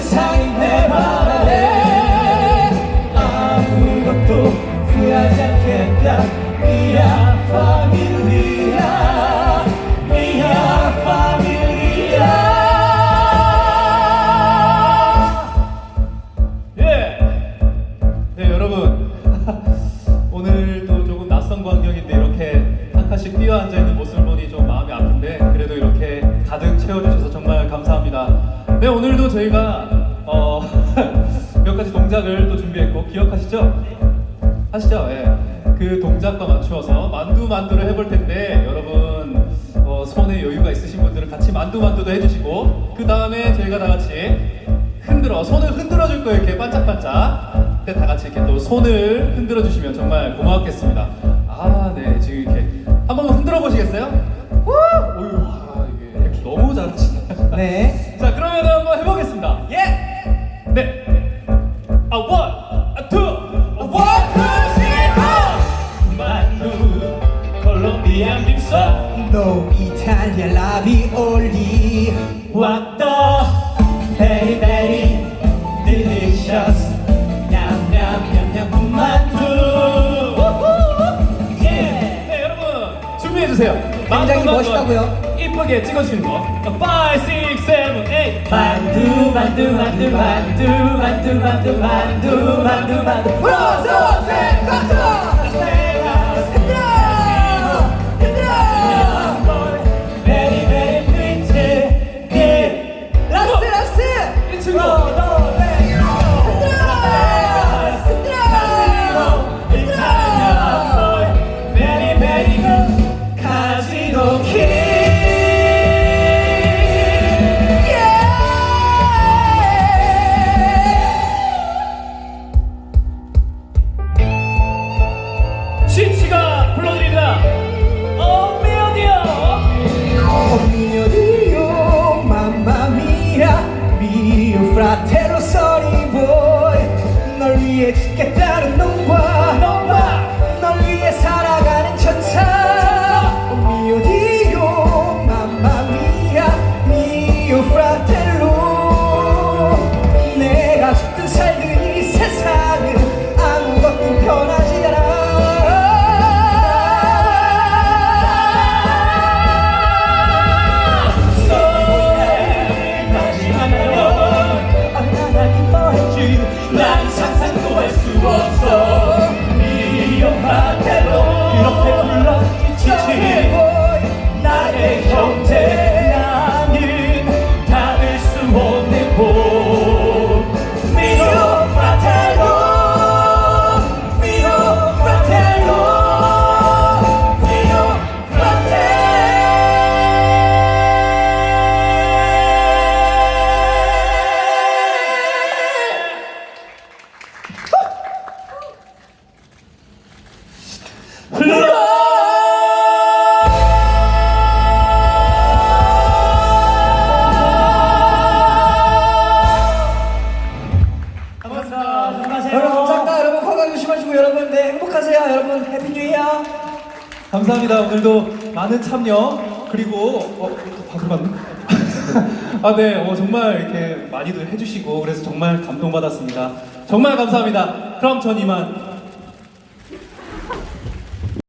세상이 내 말에 아무것도 후회하지 않겠다. 미야 파밀리아 미야. 파밀리아 예! 네 여러분. 오늘도 조금 낯선 광경인데 이렇게 한 칸씩 뛰어앉아 있는 네 오늘도 저희가 어, 몇 가지 동작을 또 준비했고 기억하시죠? 하시죠? 예. 그 동작과 맞추어서 만두 만두를 해볼 텐데 여러분 어, 손에 여유가 있으신 분들은 같이 만두 만두도 해주시고 그 다음에 저희가 다 같이 흔들어 손을 흔들어 줄 거예요 이렇게 반짝반짝 그때 다 같이 이렇게 또 손을 흔들어 주시면 정말 고맙겠습니다 아네 지금 이렇게 한 번만 흔들어 보시겠어요? 우! 어휴 아, 이게 너무 잘하시네 네. 이탈리아 라비올리. 왔다, 베리 베리, delicious, 냠냠냠냠 군만두. 예. 네 여러분 준비해 주세요. 굉장히 멋있다고요? 이쁘게 찍어주는 거. 5, 6, 7, 8. 만두, 만두, 만두, 만두, 만두, 만두, 만두, 만두, 만두. 하나, 브라테로 서리 보이. 널 위해 죽겠다는 눈과 감사합니다. 오늘도 많은 참여 그리고 어, 바로 봤네. 아, 네, 어, 정말 이렇게 많이들 해주시고 그래서 정말 감동받았습니다. 정말 감사합니다. 그럼 전 이만